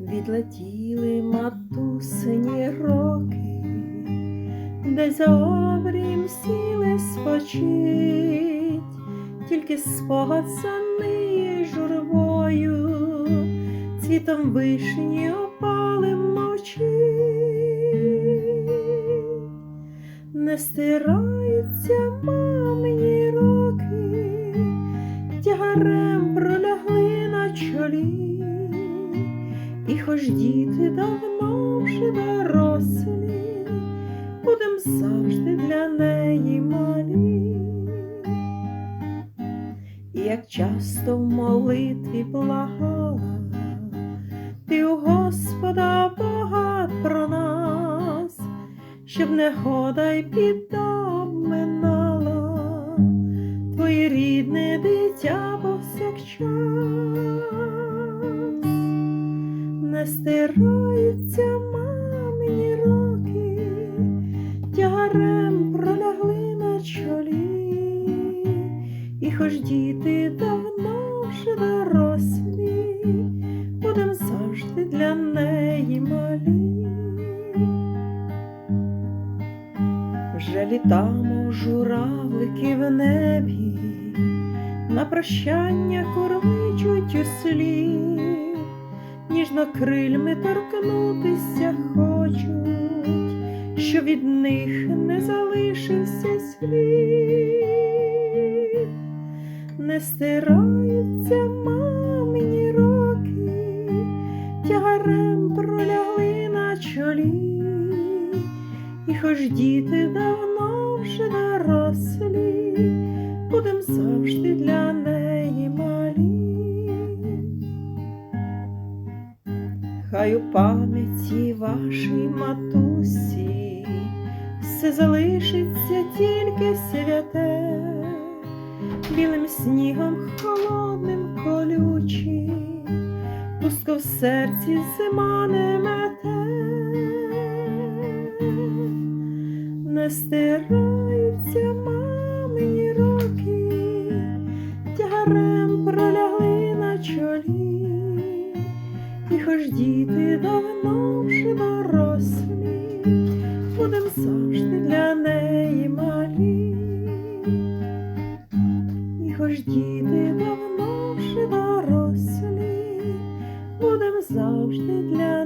Відлетіли матусині роки, де за обрім сіли спочить, тільки спогад сани журбою, цвітом вишні опали мовчить, не стираються Хоч діти давно вже дорослі, будем завжди для неї малі. І як часто в молитві благала, ти у Господа Бога про нас, щоб негода й біда обминала, твоє рідне дитя повсякчас не стираються мамині роки, тягарем пролягли на чолі, і хоч діти давно вже дорослі, будем завжди для неї малі. Вже літамо журавлики в небі, на прощання кормичуть услід ніжно крильми торкнутися хочуть, що від них не залишився слід, не стираються мамині роки, тягарем пролягли на чолі, і хоч діти давно вже дорослі, будем завжди для неї Хай у пам'яті вашій матусі. Все залишиться тільки святе, білим снігом холодним колючим, пустко в серці зима не мете, не стираються І хоч діти давно вже дорослі, будем завжди для неї малі, і хоч діти давно вже дорослі, будем завжди для неї.